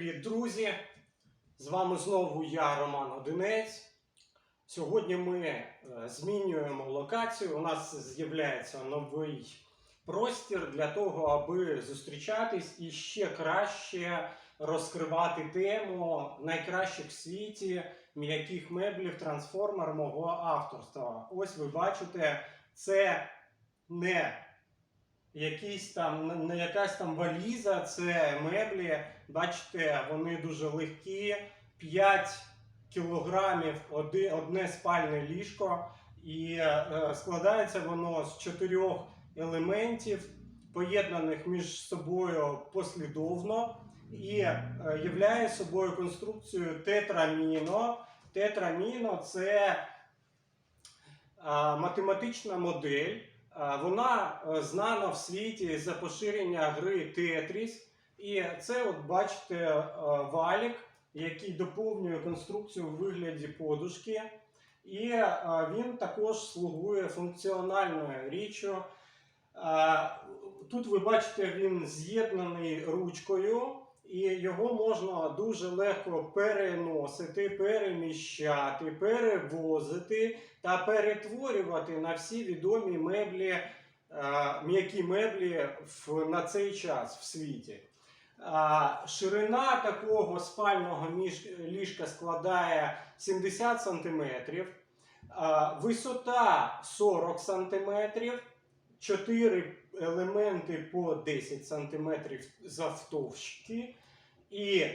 Привіт, друзі! З вами знову я, Роман Одинець. Сьогодні ми е, змінюємо локацію. У нас з'являється новий простір для того, аби зустрічатись і ще краще розкривати тему найкращих в світі м'яких меблів трансформер мого авторства. Ось ви бачите, це не якісь там не якась там валіза, це меблі. Бачите, вони дуже легкі, 5 кілограмів одне спальне ліжко, і е, складається воно з чотирьох елементів, поєднаних між собою послідовно, і е, являє собою конструкцію тетраміно. Тетраміно це математична модель. А, Вона е, знана в світі за поширення гри Тетріс. І це, от бачите, е, валік, який доповнює конструкцію у вигляді подушки. І е, він також слугує функціональною річчю. Е, Тут ви бачите, він з'єднаний ручкою, і його можна дуже легко переносити, переміщати, перевозити та перетворювати на всі відомі меблі, е, м'які меблі на цей час в світі. Ширина такого спального ліжка складає 70 см, висота 40 см, 4 елементи по 10 см завтовшки і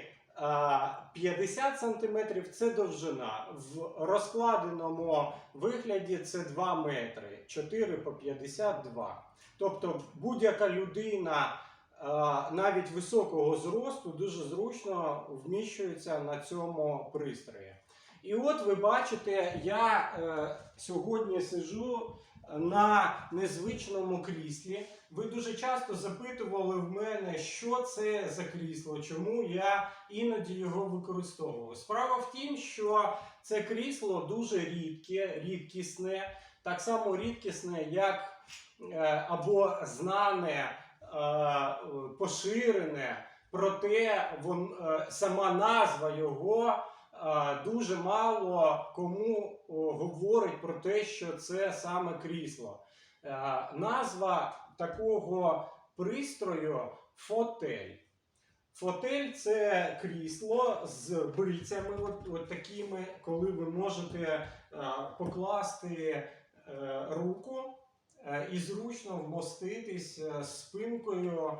50 см це довжина. В розкладеному вигляді це 2 метри, 4 по 52. Тобто будь-яка людина навіть високого зросту дуже зручно вміщується на цьому пристрої. І от ви бачите, я е, сьогодні сиджу на незвичному кріслі. Ви дуже часто запитували в мене, що це за крісло, чому я іноді його використовую. Справа в тім, що це крісло дуже рідке, рідкісне, так само рідкісне, як е, або знане, е, поширене, проте е, сама назва його дуже мало кому говорить про те, що це саме крісло. Е, Назва такого пристрою фотель. Фотель це крісло з бильцями, от, от такими, коли ви можете е, покласти е, руку і зручно вмоститись спинкою,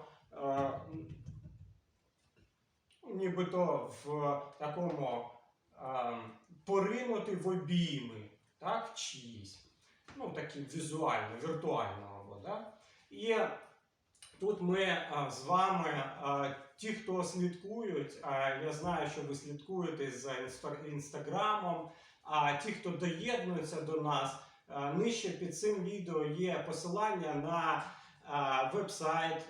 нібито в такому е, поринути в обійми, так, чиїсь. Ну, такі візуально, віртуально або, да? І тут ми а, з вами, а, ті, хто слідкують, а я знаю, що ви слідкуєте за інстаграмом, а ті, хто доєднуються до нас, а, нижче під цим відео є посилання на а, веб-сайт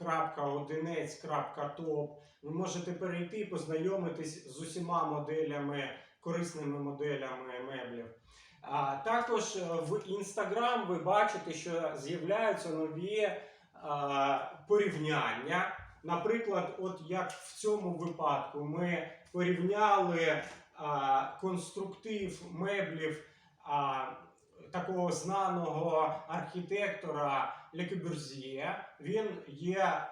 www.одинець.top. Ви можете перейти і познайомитись з усіма моделями, корисними моделями меблів. А також е, в Instagram ви бачите, що з'являються нові а, порівняння. Наприклад, от як в цьому випадку ми порівняли а, конструктив меблів а, такого знаного архітектора Le Він є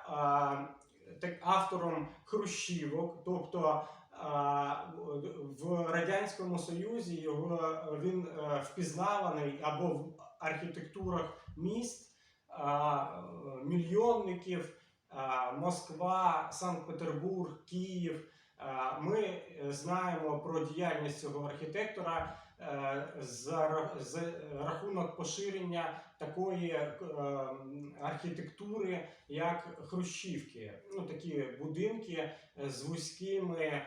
так, автором хрущівок, тобто а, в Радянському Союзі його він е, впізнаваний або в архітектурах міст, а, мільйонників, Москва, Санкт-Петербург, Київ. Ми е, знаємо про діяльність цього архітектора е, за рахунок поширення такої е, архітектури, як Хрущівки. Ну, такі будинки е, з вузькими е,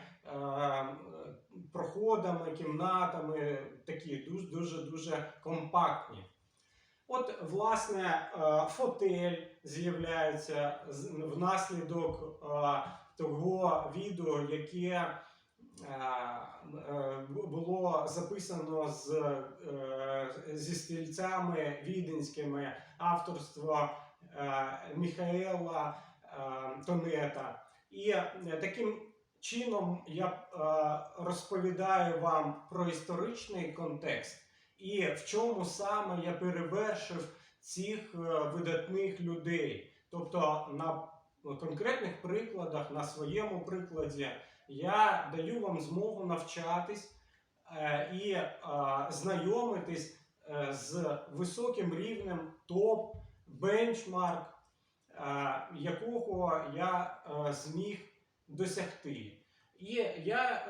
проходами, кімнатами, такі дуже дуже компактні. От, власне, е, фотель з'являється внаслідок е, того відео, яке е, е, було записано з, е, зі стільцями віденськими авторства е, Міхаела е, Тонета. І е, таким чином я е, розповідаю вам про історичний контекст і в чому саме я перевершив цих е, видатних людей. Тобто на конкретних прикладах, на своєму прикладі, я даю вам змогу навчатись е, і е, знайомитись е, з високим рівнем топ, бенчмарк, якого я зміг досягти. І я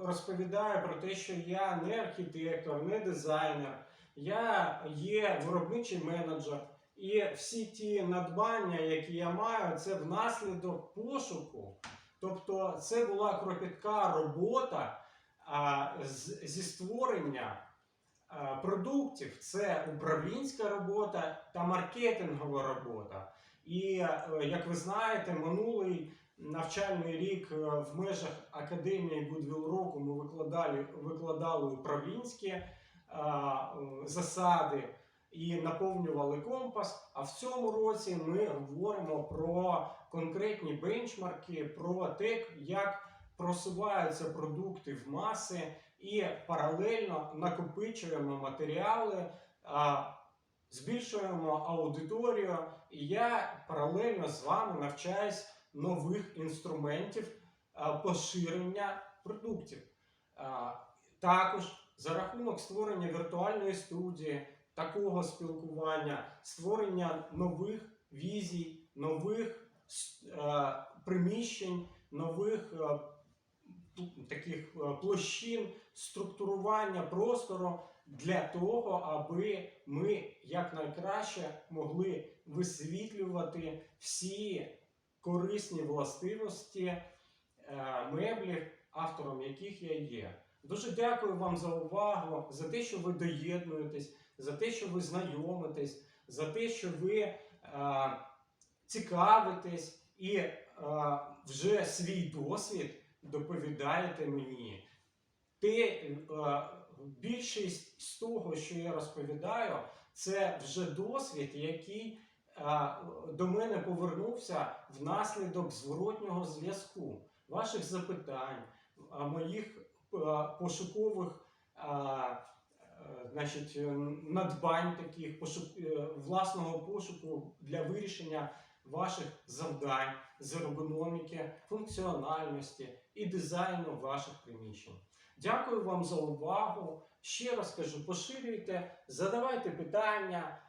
розповідаю про те, що я не архітектор, не дизайнер, я є виробничий менеджер. І всі ті надбання, які я маю, це внаслідок пошуку. Тобто, це була кропітка робота а, з, зі створення а, продуктів. Це управлінська робота та маркетингова робота. І е, як ви знаєте, минулий навчальний рік е, в межах академії Goodwill року ми викладали, викладали управлінські а, е, засади і наповнювали компас. А в цьому році ми говоримо про конкретні бенчмарки, про те, як просуваються продукти в маси, і паралельно накопичуємо матеріали, збільшуємо аудиторію. І я паралельно з вами навчаюсь нових інструментів поширення продуктів. Також за рахунок створення віртуальної студії, такого спілкування, створення нових візій, нових е, приміщень, нових е, таких е, площин, структурування простору для того, аби ми якнайкраще могли висвітлювати всі корисні властивості е, меблів, автором яких я є. Дуже дякую вам за увагу, за те, що ви доєднуєтесь, за те, що ви знайомитесь, за те, що ви е, цікавитесь і е, вже свій досвід доповідаєте мені. Те, е, більшість з того, що я розповідаю, це вже досвід, який е, до мене повернувся внаслідок зворотнього зв'язку, ваших запитань, моїх пошукових е, е, значить, е, надбань таких е, власного пошуку для вирішення ваших завдань з ергономіки, функціональності і дизайну ваших приміщень. Дякую вам за увагу. Ще раз кажу, поширюйте, задавайте питання,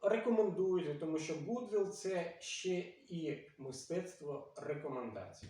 рекомендуйте, тому що Goodwill – це ще і мистецтво рекомендацій.